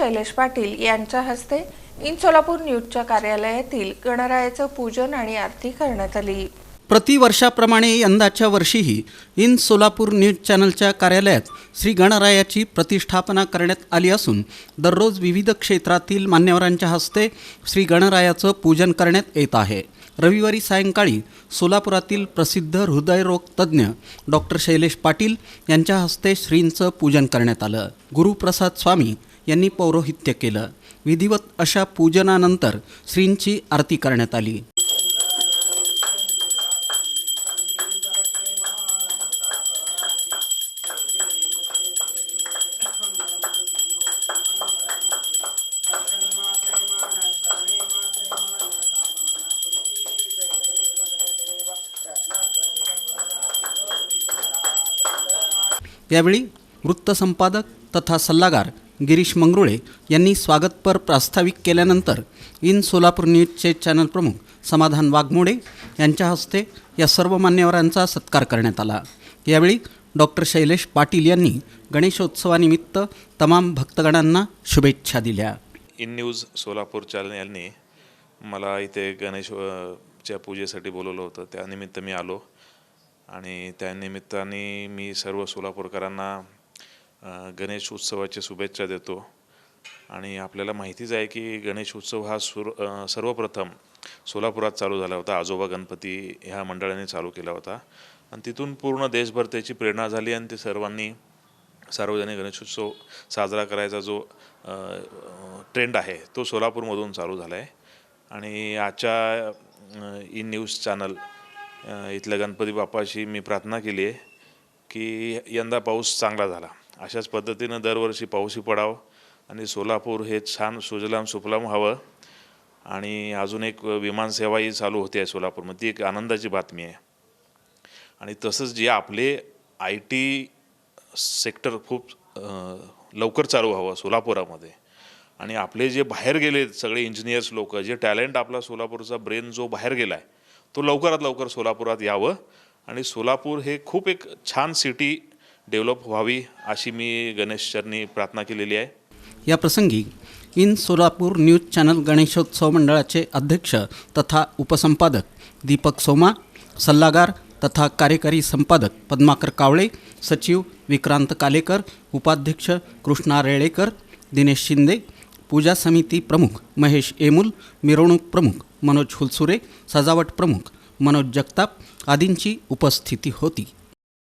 शैलेश पाटील यांच्या हस्ते इन सोलापूर न्यूजच्या कार्यालयातील गणरायाचं पूजन आणि आरती करण्यात आली. प्रतिवर्षाप्रमाणे यंदाच्या वर्षीही इन सोलापूर न्यूज चॅनलच्या कार्यालयात श्री गणरायाची प्रतिष्ठापना करण्यात आली असून दररोज विविध क्षेत्रातील मान्यवरांच्या हस्ते श्री गणरायाचं पूजन करण्यात येत आहे. रविवारी सायंकाळी सोलापुरातील प्रसिद्ध हृदयरोग तज्ज्ञ डॉक्टर शैलेश पाटील यांच्या हस्ते श्रींचं पूजन करण्यात आलं. गुरुप्रसाद स्वामी यांनी पौरोहित्य केलं. विधिवत अशा पूजनानंतर श्रींची आरती करण्यात आली. यावेळी वृत्तसंपादक तथा सल्लागार गिरीश मंगरुळे यांनी स्वागतपर प्रास्ताविक केल्यानंतर इन सोलापूर न्यूजचे चॅनल प्रमुख समाधान वाघमोडे यांच्या हस्ते या सर्व मान्यवरांचा सत्कार करण्यात आला. यावेळी डॉक्टर शैलेश पाटील यांनी गणेशोत्सवानिमित्त तमाम भक्तगणांना शुभेच्छा दिल्या. इन न्यूज सोलापूर चॅनल यांनी मला इथे गणेशच्या पूजेसाठी बोलवलं होतं. त्यानिमित्त मी आलो आणि त्यानिमित्ताने मी सर्व सोलापूरकरांना गणेश उत्सवाच्या शुभेच्छा देतो. आणि आपल्याला माहितीच आहे की गणेश उत्सव हा सुर सर्वप्रथम सोलापुरात चालू झाला होता. आजोबा गणपती ह्या मंडळाने चालू केला होता. आणि तिथून पूर्ण देशभर त्याची प्रेरणा झाली आणि ते सर्वांनी सार्वजनिक गणेशोत्सव साजरा करायचा जो ट्रेंड आहे तो सोलापूरमधून चालू झाला आहे आणि आजच्या इन न्यूज चॅनल इथल्या गणपती बाप्पाशी मी प्रार्थना केली आहे की यंदा पाऊस चांगला झाला. अशाच पद्धतीनं दरवर्षी पाऊसही पडावं आणि सोलापूर हे छान सुजलाम सुफलाम हवं. आणि अजून एक विमानसेवाही चालू होते आहे सोलापूरमध्ये. ती एक आनंदाची बातमी आहे. आणि तसंच जे आपले आय टी सेक्टर खूप लवकर चालू व्हावं सोलापुरामध्ये. आणि आपले जे बाहेर गेले सगळे इंजिनियर्स लोक जे टॅलेंट आपला सोलापूरचा ब्रेन जो बाहेर गेला आहे तो लवकरात लवकर सोलापुरात यावं. आणि सोलापूर हे खूप एक छान सिटी डेव्हलप व्हावी अशी मी गणेशचरणी प्रार्थना केलेली आहे. या प्रसंगी इन सोलापूर न्यूज चॅनल गणेशोत्सव मंडळाचे अध्यक्ष तथा उपसंपादक दीपक सोमा सल्लागार तथा कार्यकारी संपादक पद्माकर कावळे सचिव विक्रांत कालेकर उपाध्यक्ष कृष्णा रेळेकर दिनेश शिंदे पूजा समिती प्रमुख महेश एमुल मिरवणूक प्रमुख मनोज हुलसुरे सजावट प्रमुख मनोज जगताप आदींची उपस्थिती होती.